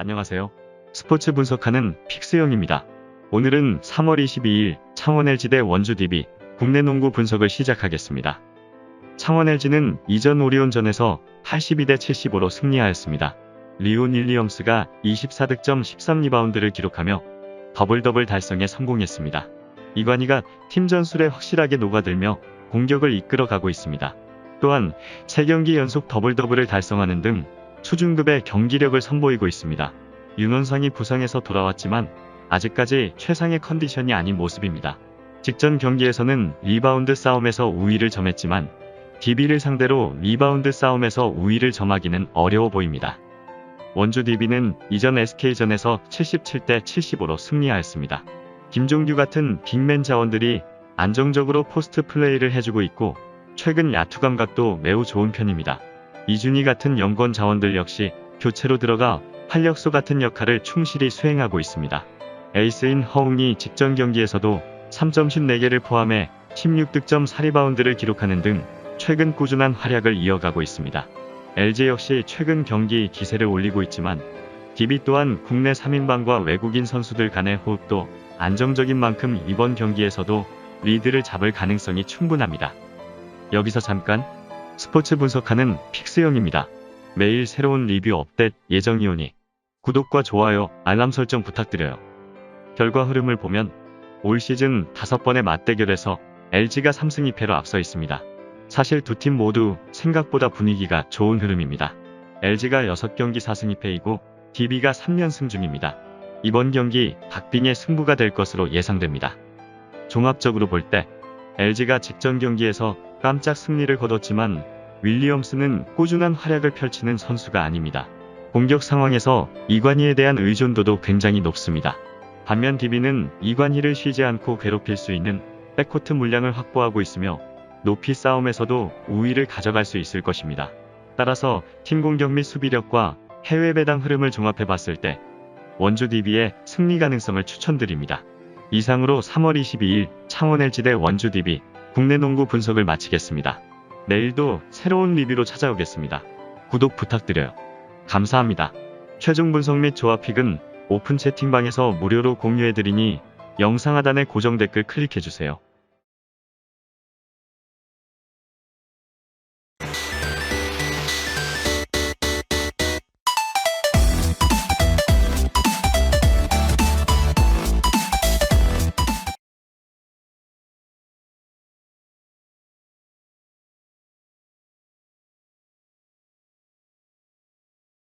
안녕하세요. 스포츠 분석하는 픽스형입니다. 오늘은 3월 22일 창원 LG 대 원주 DB 국내 농구 분석을 시작하겠습니다. 창원 LG는 이전 오리온전에서 82대 75로 승리하였습니다. 리온 윌리엄스가 24득점 13리바운드를 기록하며 더블 더블 달성에 성공했습니다. 이관희가 팀 전술에 확실하게 녹아들며 공격을 이끌어가고 있습니다. 또한 3경기 연속 더블 더블을 달성하는 등 수준급의 경기력을 선보이고 있습니다. 윤원상이 부상에서 돌아왔지만 아직까지 최상의 컨디션이 아닌 모습입니다. 직전 경기에서는 리바운드 싸움에서 우위를 점했지만 DB를 상대로 리바운드 싸움에서 우위를 점하기는 어려워 보입니다. 원주 DB는 이전 SK전에서 77대 75로 승리하였습니다. 김종규 같은 빅맨 자원들이 안정적으로 포스트 플레이를 해주고 있고 최근 야투 감각도 매우 좋은 편입니다. 이준희 같은 연권 자원들 역시 교체로 들어가 활력소 같은 역할을 충실히 수행하고 있습니다. 에이스인 허웅이 직전 경기에서도 3점슛 4개를 포함해 16득점 4리바운드를 기록하는 등 최근 꾸준한 활약을 이어가고 있습니다. LG 역시 최근 경기 기세를 올리고 있지만 DB 또한 국내 3인방과 외국인 선수들 간의 호흡도 안정적인 만큼 이번 경기에서도 리드를 잡을 가능성이 충분합니다. 여기서 잠깐 스포츠 분석하는 픽스형입니다. 매일 새로운 리뷰 업데이트 예정이오니 구독과 좋아요, 알람 설정 부탁드려요. 결과 흐름을 보면 올 시즌 5번의 맞대결에서 LG가 3승 2패로 앞서 있습니다. 사실 두 팀 모두 생각보다 분위기가 좋은 흐름입니다. LG가 6경기 4승 2패이고 DB가 3연승 중입니다. 이번 경기 박빙의 승부가 될 것으로 예상됩니다. 종합적으로 볼때 LG가 직전 경기에서 깜짝 승리를 거뒀지만 윌리엄스는 꾸준한 활약을 펼치는 선수가 아닙니다. 공격 상황에서 이관희에 대한 의존도도 굉장히 높습니다. 반면 DB는 이관희를 쉬지 않고 괴롭힐 수 있는 백코트 물량을 확보하고 있으며 높이 싸움에서도 우위를 가져갈 수 있을 것입니다. 따라서 팀 공격 및 수비력과 해외 배당 흐름을 종합해 봤을 때 원주 DB의 승리 가능성을 추천드립니다. 이상으로 3월 22일 창원 LG 대 원주 DB 국내 농구 분석을 마치겠습니다. 내일도 새로운 리뷰로 찾아오겠습니다. 구독 부탁드려요. 감사합니다. 최종 분석 및 조합픽은 오픈 채팅방에서 무료로 공유해드리니 영상 하단의 고정 댓글 클릭해주세요.